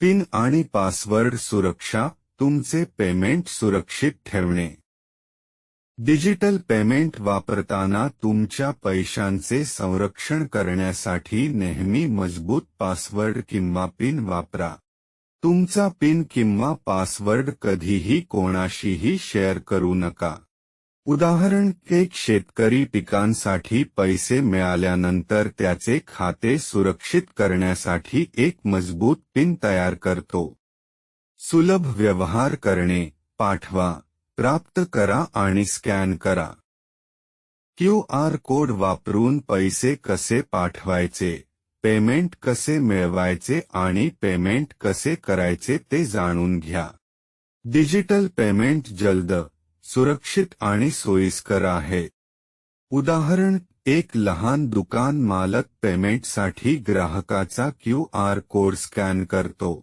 Pin आणि password सुरक्षा, तुमचे पेमेंट सुरक्षित ठेवणे. डिजिटल पेमेंट वापरताना तुमच्या पैशांचे संरक्षण करण्यासाठी नेहमी मज़बूत पासवर्ड किंवा पिन वापरा. तुमचा पिन किंवा पासवर्ड कधीही कोणाशीही शेअर करू नका. उदाहरण एक शेतकरी पिकांसाठी पैसे मिळाल्यानंतर त्याचे खाते सुरक्षित करण्यासाठी एक मज़बूत पिन तयार करतो. सुलभ व्यवहार करणे, पाठवा, प्राप्त करा आणि स्कॅन करा. क्यू आर कोड वापरून पैसे कसे पाठवायचे, पेमेंट कसे मिळवायचे आणि पेमेंट कसे करायचे ते जाणून घ्या. डिजिटल पेमेंट जलद सुरक्षित आणि सोयीस्कर आहे. उदाहरण, एक लहान दुकान मालक पेमेंटसाठी ग्राहकाचा क्यू आर कोड स्कॅन करतो.